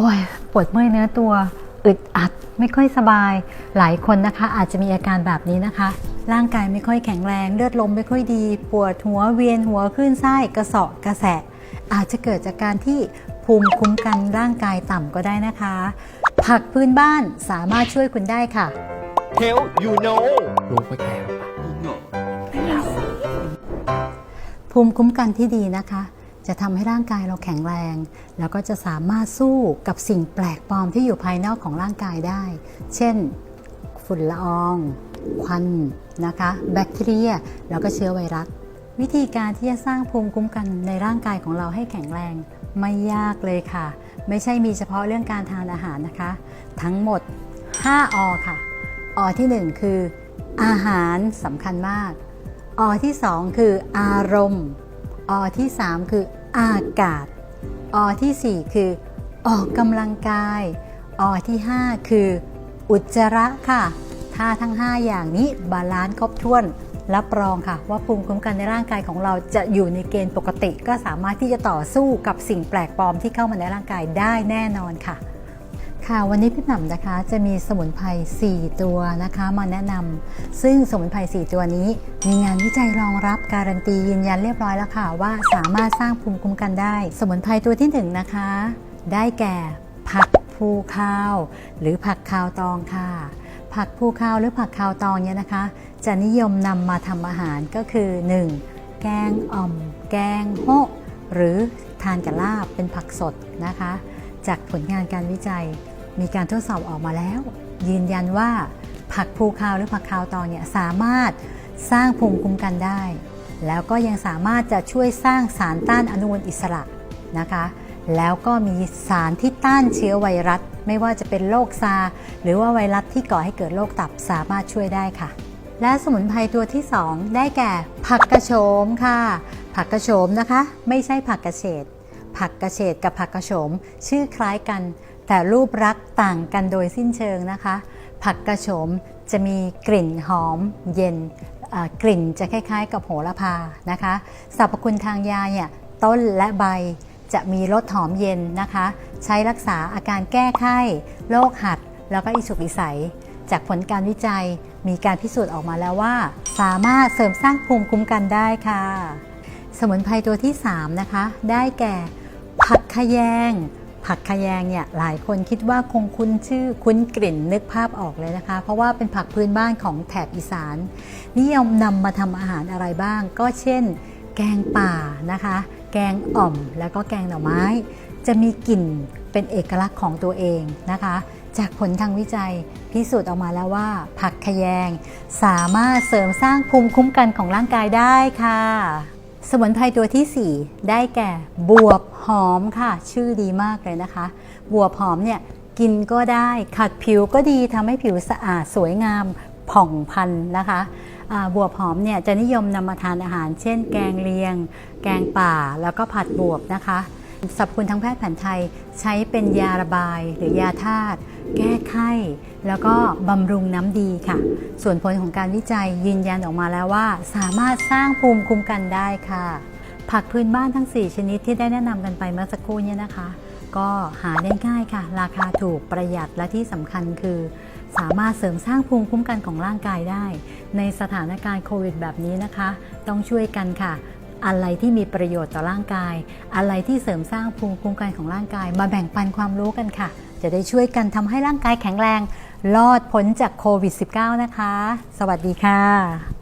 โอ้ยปวดเมื่อยเนื้อตัวอึดอัดไม่ค่อยสบาย หลายคนนะคะ อาจจะมีอาการแบบนี้นะคะ ร่างกายไม่ค่อยแข็งแรง เลือดลมไม่ค่อยดี ปวดหัวเวียนหัวขึ้นไส้กระเสาะกระแสะ อาจจะเกิดจากการที่ภูมิคุ้มกันร่างกายต่ำก็ได้นะคะ ผักพื้นบ้านสามารถช่วยคุณได้ค่ะ Hell you know รู้ก็แค่ภูมิคุ้มกันที่ดีนะคะ จะทำให้ร่างกายเราแข็งแรง แล้วก็จะสามารถสู้กับสิ่งแปลกปลอมที่อยู่ภายนอกของร่างกายได้ เช่น ฝุ่นละออง ควันนะคะ แบคทีเรีย แล้วก็เชื้อไวรัส วิธีการที่จะสร้างภูมิคุ้มกันในร่างกายของเราให้แข็งแรงไม่ยากเลยค่ะ ไม่ใช่มีเฉพาะเรื่องการทานอาหารนะคะ ทั้งหมด 5 อค่ะ อที่ 1 คือ อาหารสำคัญมาก อที่ 2 คืออารมณ์ อที่ 3 คือ อากาศ อที่ 4 คือ ออกกำลังกาย อที่ 5 คือ อุจจาระค่ะ ถ้าทั้ง 5 อย่างนี้บาลานซ์ครบถ้วนรับรองค่ะ ว่าภูมิคุ้มกันในร่างกายของเราจะอยู่ในเกณฑ์ปกติ ก็สามารถที่จะต่อสู้กับสิ่งแปลกปลอมที่เข้ามาในร่างกายได้แน่นอนค่ะ ค่ะวันนี้พี่หม่ำนะคะจะมีสมุนไพร 4 ตัวนะคะมาแนะนำซึ่งสมุนไพร 4 ตัวนี้ มีงานวิจัยรองรับการันตียืนยันเรียบร้อยแล้วค่ะ ว่าสามารถสร้างภูมิคุ้มกันได้ สมุนไพรตัวที่ 1นงนะคะ ได้แก่ผักภูข้าว หรือผักคาวตองค่ะ ผักภูข้าวหรือผักคาวตองเนี่ยนะคะ จะนิยมนำมาทำอาหารก็คือ 1. แกงอ่อม แกงโฮหรือทานกับลาบเป็นผักสดนะคะ จากผลงานการวิจัย มีการทดสอบออกมาแล้ว ยืนยันว่าผักภูคาวหรือผักคาวตองเนี่ยสามารถสร้างภูมิคุ้มกันได้ แล้วก็ยังสามารถจะช่วยสร้างสารต้านอนุมูลอิสระนะคะ แล้วก็มีสารที่ต้านเชื้อไวรัส ไม่ว่าจะเป็นโรคซาร์หรือว่าไวรัสที่ก่อให้เกิดโรคตับสามารถช่วยได้ค่ะ และสมุนไพรตัวที่ 2 ได้แก่ผักกระโฉมค่ะ ผักกระโฉมนะคะ ไม่ใช่ผักกระเฉด ผักกระเฉดกับผักกระโฉม ชื่อคล้ายกัน แต่รูปลักษณ์ต่างกันโดยสิ้นเชิงนะคะ ผักกระโฉมจะมีกลิ่นหอมเย็นกลิ่นจะคล้ายๆ กับโหระพานะคะสรรพคุณทางยาเนี่ยต้นและใบจะมีรสหอมเย็นนะคะ ใช้รักษาอาการแก้ไข้โรคหัด แล้วก็อิสุกอิสัย จากผลการวิจัยมีการพิสูจน์ออกมาแล้วว่า สามารถเสริมสร้างภูมิคุ้มกันได้ค่ะ สมุนไพรตัวที่ 3 นะคะ ได้แก่ ผักขยง ผักขยงเนี่ยหลายคนคิดว่าคงคุ้นชื่อคุ้นกลิ่นนึกภาพออกเลยนะคะ เพราะว่าเป็นผักพื้นบ้านของแถบอีสานนิยมนำมาทำอาหารอะไรบ้าง ก็เช่น แกงป่านะคะ แกงอ่อมแล้วก็แกงหน่อไม้ จะมีกลิ่นเป็นเอกลักษณ์ของตัวเองนะคะ จากผลทางวิจัยพิสูจน์ออกมาแล้วว่า ผักขยง สามารถเสริมสร้างภูมิคุ้มกันของร่างกายได้ค่ะ สมุนไพรตัวทีสี่ 4 ได้แก่บวบหอมค่ะ ชื่อดีมากเลยนะคะ บวบหอมเนี่ยกินก็ได้ขัดผิวก็ดีทำให้ผิวสะอาดสวยงามผ่องพันนะคะบวบหอมเนี่ยจะนิยมนำมาทานอาหาร เช่น แกงเลียง แกงป่าแล้วก็ผัดบวบนะคะ สรรพคุณทางแพทย์แผนไทยใช้เป็นยาระบายหรือยาธาตุแก้ไข้ แล้วก็บำรุงน้ำดีค่ะ ส่วนผลของการวิจัยยืนยันออกมาแล้วว่า สามารถสร้างภูมิคุ้มกันได้ค่ะ ผักพื้นบ้านทั้ง 4 ชนิดที่ได้แนะนำกันไปเมื่อสักครู่เนี่ยนะคะ ก็หาได้ง่ายค่ะ ราคาถูกประหยัดและที่สำคัญคือ สามารถเสริมสร้างภูมิคุ้มกันของร่างกายได้ ในสถานการณ์โควิดแบบนี้นะคะ ต้องช่วยกันค่ะ อะไรที่มีประโยชน์ต่อร่างกาย อะไรที่เสริมสร้างภูมิคุ้มกันของร่างกาย มาแบ่งปันความรู้กันค่ะ จะได้ช่วยกันทำให้ร่างกายแข็งแรง รอดพ้นจากโควิด -19 นะคะ สวัสดีค่ะ